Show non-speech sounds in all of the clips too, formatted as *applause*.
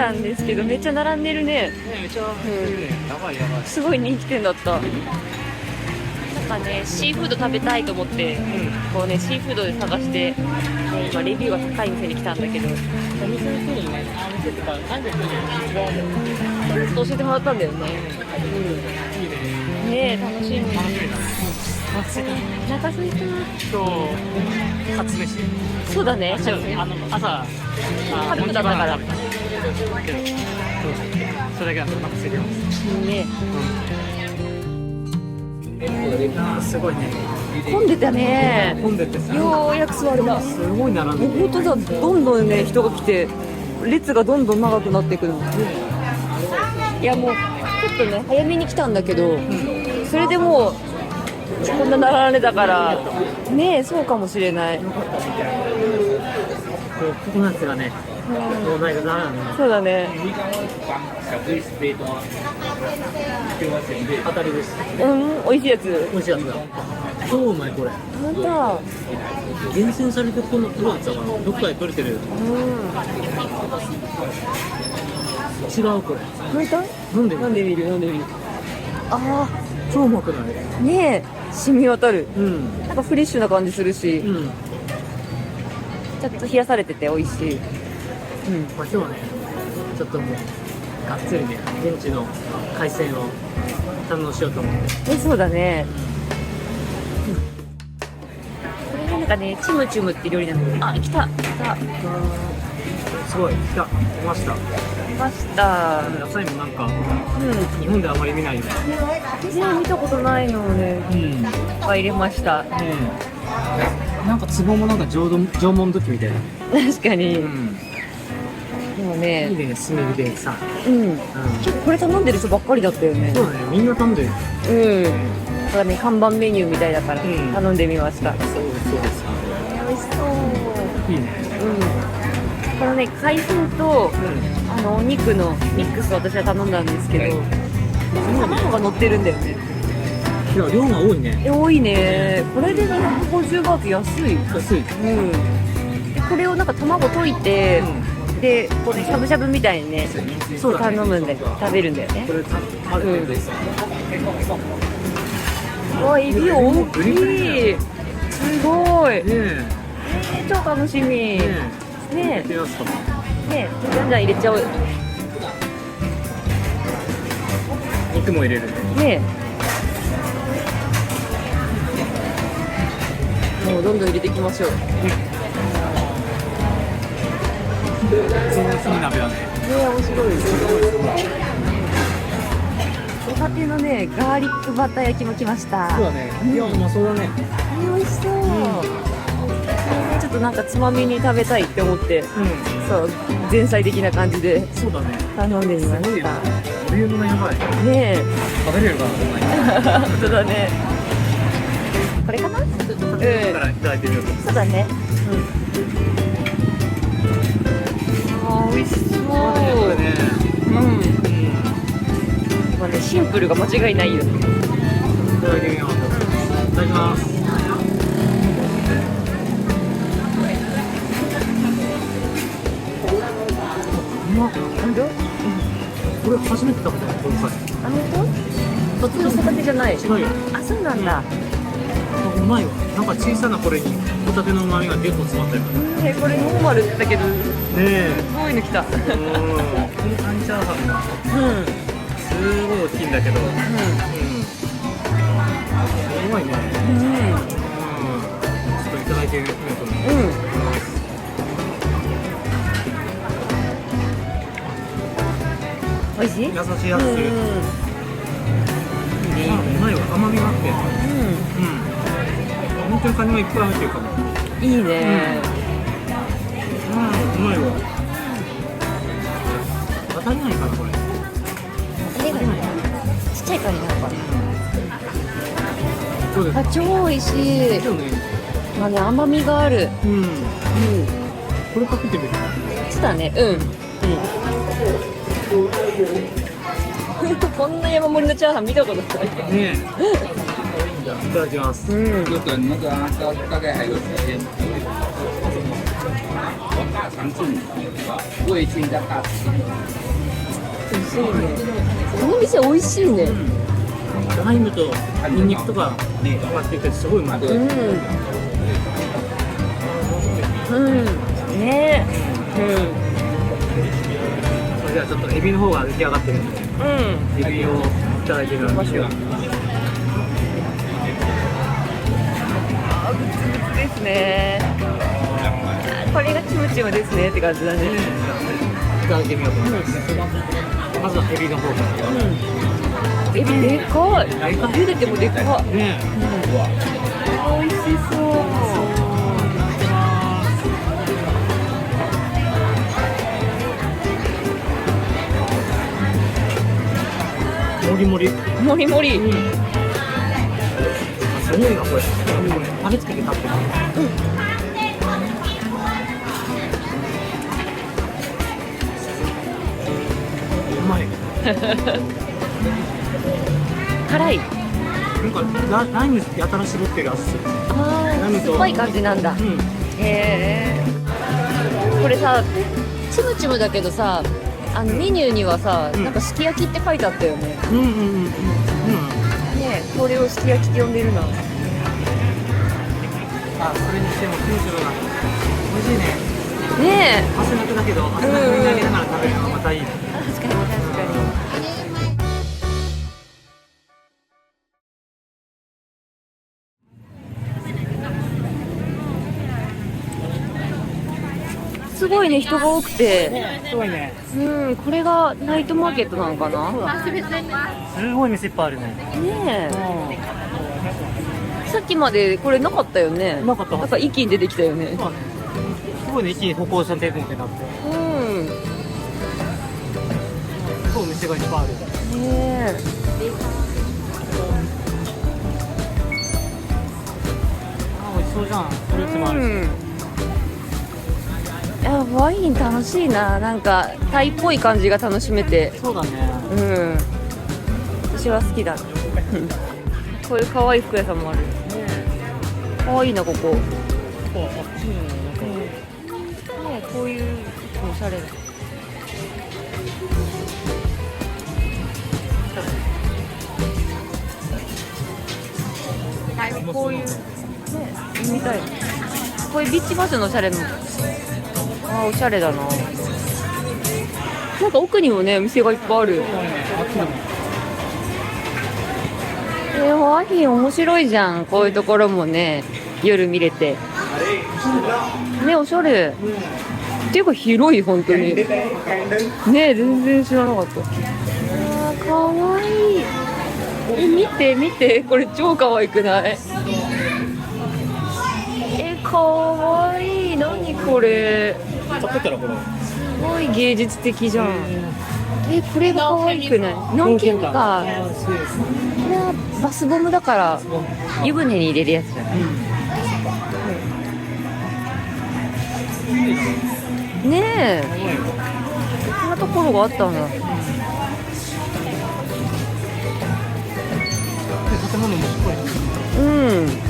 たんですけどめっちゃ並んでるね。ねめっちゃいるね、やばいやばいすごい人気店だった。なんかねシーフード食べたいと思ってこうねシーフードで探して、ね今レビューが高い店に来たんだけど。お店の人にねあお店とかなんで来るの？っと教えてもらったんだよね。いいね。ね。え楽しみ。楽しみだねお腹すいた今日初飯そうだねあ朝あ軽くだった。からモンチバナナ食べたけどそれだけなんでお腹空いてますねすごいね。混んでたね。混んでてさようやく座れたすごい並んで本当だどんどんね。人が来て列がどんどん長くなって。いくのいやもうちょっとね早めに来たんだけど、それでもうこんな並んでたから。ねえそうかもしれない。ここのやつがねもうないかなそうだね。当たりです。うん美味しいやつ。美味しいやつだ。超うまいこれ。本当。厳選されてこのプロだったからどっかで取れてる。うん。違うこれ。本当？飲んでみ飲んでみる飲んでみる。あ超うまくない？あねえ染み渡る。うん。なんかフレッシュな感じするし、うん。ちょっと冷やされてて美味しい。うん。まあ今日はねちょっともうがっつりね現地の海鮮を堪能しようと思って。えそうだね。これなんかねチムチムって料理なのあ来た来た。来すごい来た。来ましたました。野菜もなんかうん。日本であまり見ないよね。ね見たことないのをね。うん。いっぱい入れました。なんか壺もなんか縄文縄文土器みたいな。確かに、ん。いいでもね。ね炭火でさうん。うん。結構これ頼んでる人ばっかりだったよね。そうだね。みんな頼んでるうん。ただね看板メニューみたいだからうん。頼んでみました、そうですそうです。美味しそう。いいね。うん。このね海鮮とうんあのお肉のミックスを私は頼んだんですけど、卵が乗ってるんだよね。いや量が多いね。え多いね。これで250バーツ安い。安い。うん。でこれをなんか卵溶いて、でこれしゃぶしゃぶみたいにねそう頼むんで食べるんだよね。これたある程度ですわエビ大きい。すごい。ねえ。超楽しみ。ねねえねじゃんじゃん入れちゃおうね肉も入れるえ。もうどんどん入れていきましょう。ねその炭鍋はねえ面白い。おかてのねガーリックバター焼きも来ました。そうだね。いやうまそうだね。え美味しそう、ちょっとなんかつまみに食べたいって思ってうそう前菜的な感じで。んそうだね。頼んでみました。ボリュームがやばい。ね食べれるかな *laughs* 本当だね。これかな？うん。そうだね。うん。あー美味しそう。これねうん。うん。まあねシンプルが間違いないよいただきます本当これ初めて食べたこの回あ本当？そっちのホタテじゃない？違うよあそうなんだ。あうまいわ。なんか小さなこれにホタテの旨味が結構詰まったよねえこれノーマルだけどすえ。ごいの来た。うん。うん。このカニチャーハンがすごい大きいんだけど。うん。うまいね。うん。うん。ちょっといただいてみようと思ううん美味しい？優しいやつ。するうん。あうまいわ。甘みがあって。ううん。本当にカニがいっぱい入ってるかも。んいいね。うん。うまいわ。当たりないかなこれ。あれがねちっちゃいカニなのかな？あ超美味しい。まあね甘みがある。うん。うん。これかけてみる？そうだね。うん。うん *laughs* こんな山盛りのチャーハン見たことない。ねいただきます。うん就等那个啊，大大概还有时间。我大肠炖味精加大肠。美味しいね。この店美味しいね。ライムとニンニクとか上がっててすごいうまい。うん。うん。ねそれではちょっとエビの方が出来上がってるんでうん。エビをいただいてみましょうですねこれがチムチムですねって感じだねいただいてみようと思いますまずはエビの方からエビでかい茹でてもでかいね美味しそう。もりもり。もりもり。すごいなこれ。タレつけて食べて。るうまい。*laughs* 辛い。なんかラライムやたら絞ってる味するあー酸っぱい感じなんだ。うん。へえこれさチムチムだけどさあのメニューにはさ、うん。なんかすき焼きって書いてあったよね。うんうんうんうんねえこれをすき焼きって呼んでるな。あそれにしてもキムチが美味しいね。ね汗だくだけど汗だくになりながら食べるのがまたいいえ確かに確かにね人が多くて。すごいね。うんこれがナイトマーケットなのかな？すごい店いっぱいあるね。ねえ。さっきまでこれなかったよね。なかった。なんか一気に出てきたよね。すごいね一気に歩行者天国になって。うん。すごいお店がいっぱいある。ねあ美味しそうじゃん。フルーツもあるし、うんいやワイン楽しいな。なんかタイっぽい感じが楽しめて。そうだね。うん。私は好きだ。*laughs* こういう可愛い服屋さんもある。可愛いなここ。あっちになんかね。こういうおしゃれ。なこういうねみたい。こういうビーチバージョンのおしゃれのあーおしゃれだな。なんか奥にもねお店がいっぱいあるえー、ワイン面白いじゃん。こういうところもね夜見れて。ねおしゃれ。っていうか広い本当に。ね全然知らなかった。あーかわいい。え見て見て。これ超かわいくない？えかわいい。何これ？買ってたらこれすごい芸術的じゃん。えこれがかわいくない？ノンケンか。これはバスボムだから湯船に入れるやつじゃない？ねえ。こんなところがあったんだ建物もすごい。うんうん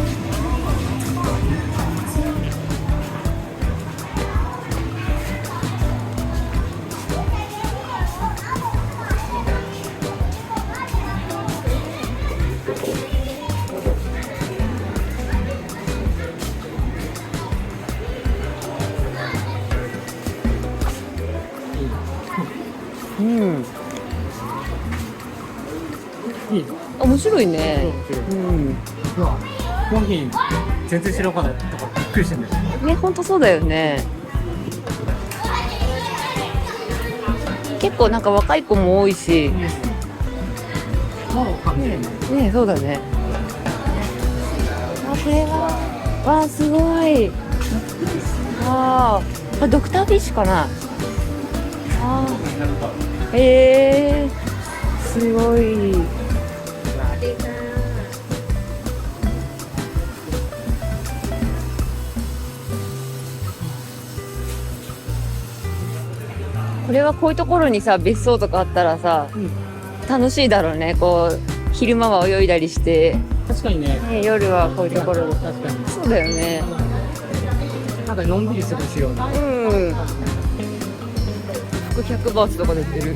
白いね。うん。うん。うわ本品全然知らなかったからびっくりしてん。だよね本当そうだよね結構なん。か若い子も多いしまだわかん。ねねそうだねあこれはわあすごいあーあドクターフィッシュかなあーえー、すごいこれはこういうところにさ別荘とかあったらさ、うん。楽しいだろうね。こう昼間は泳いだりして。確かにね。ね夜はこういうところで。確かに。そうだよね。なんかのんびりするしような。うん。服100バーツとかで売ってる。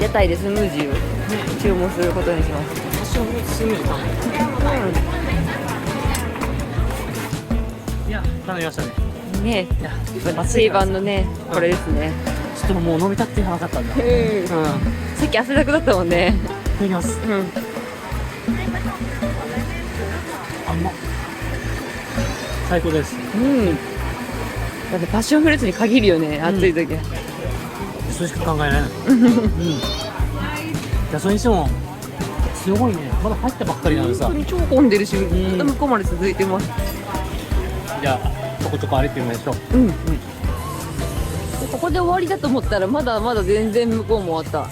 屋台でスムージーを注文することにします多少スムージーかもいや頼みましたねうん。ねいや定番のねこれですね。ちょっともう飲みたくてなかったんだ。うん。うんさっき汗だくだったもんね。いただきます。うん。あんま最高です。うん。だってパッションフルーツに限るよね暑い時。はそれしか考えられない。*laughs* うん。いやそれにしてもすごいねまだ入ったばっかりなのにさ本当に超混んでるし、ん向こうまで続いてます。じゃあちょこちょこ歩いてみましょううん、うん。ここで終わりだと思ったら、まだまだ全然向こうも終わっ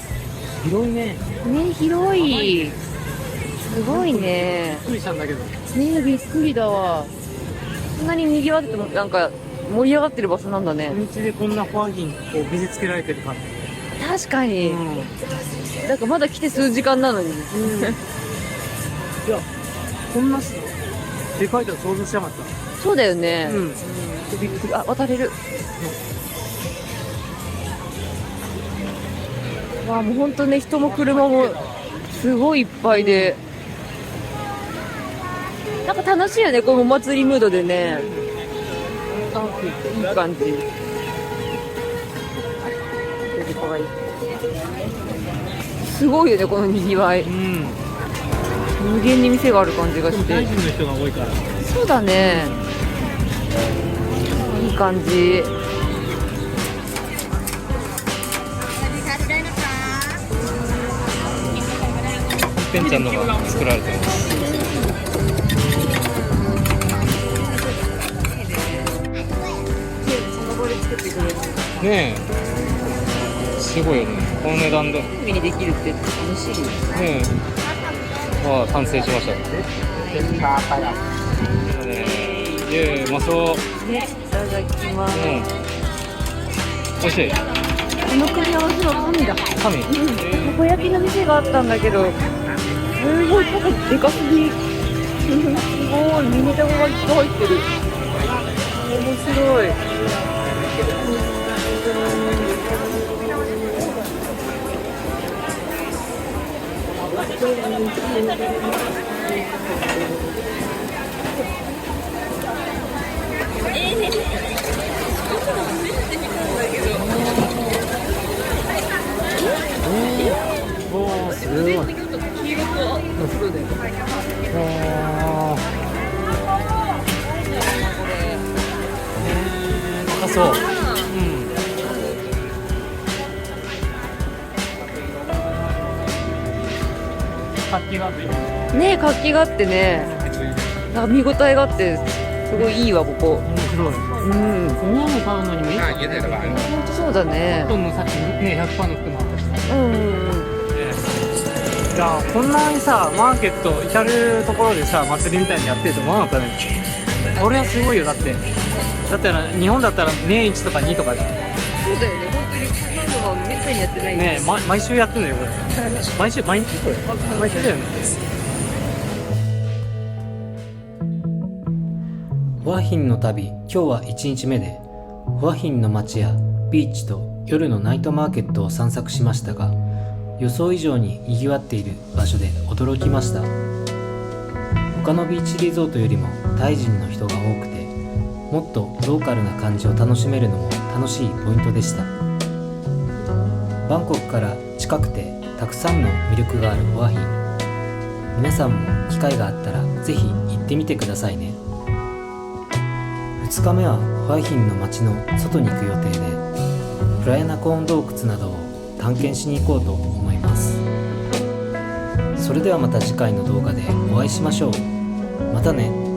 広いねた。ね、広い。すごいね。びっくりしたんだけどね、びっくりだわ。そんなに賑わっても、なんか、盛り上がってる場所なんだね。道でこんなファンヒンこう見せつけられてる感確かに。うんなんかまだ来て数時間なのに。いやこんなしでかいとは想像しなかったそうだよね。うんびっくり。あ、渡れる。わあ、もう本当ね、人も車もすごいいっぱいで。なんか楽しいよね、このお祭りムードでね。いい感じ。すごいよね、この賑わい。うん無限に店がある感じがしてそうだね。いい感じ。ペンちゃんのが作られてますねえすごいよねこの値段でね海にできるって楽しい。えああ完成しましたねイエーイうまそうね、いただきます。うん美味しいこの組み合わせは神だ。神？うん。たこ焼きの店があったんだけど、すごいたこでかすぎ。すごい、ミニタコがいっぱい入ってる。面白い。おー高そう活気があっていいね活気があってね、なんか見応えがあって、すごいいいわ、ここ。面白いうん。こんなの買うのにもいいあ、家でば。ほんとそうだねコッ。トンのさっきね100%の服もあったしうんうんうん。じゃあこんなにさマーケット至るところでさ祭りみたいにやってると思わなかったね俺はすごいよだってだったら日本だったら年1とか2とかじゃんそうだよね、めったにやってないねえ、ま、毎週やってんのよこれ。*laughs* 毎週毎日これ毎週だよね。ファヒンの旅。今日は1日目でファヒンの街やビーチと夜のナイトマーケットを散策しましたが予想以上に賑わっている場所で驚きました。他のビーチリゾートよりもタイ人の人が多くてもっとローカルな感じを楽しめるのも楽しいポイントでしたバンコクから近くてたくさんの魅力があるファヒ。ン皆さんも機会があったらぜひ行ってみてくださいね。2日目はファイヒンの街の外に行く予定でプラヤナコーン洞窟などを探検しに行こうと思います。それではまた次回の動画でお会いしましょう。またね。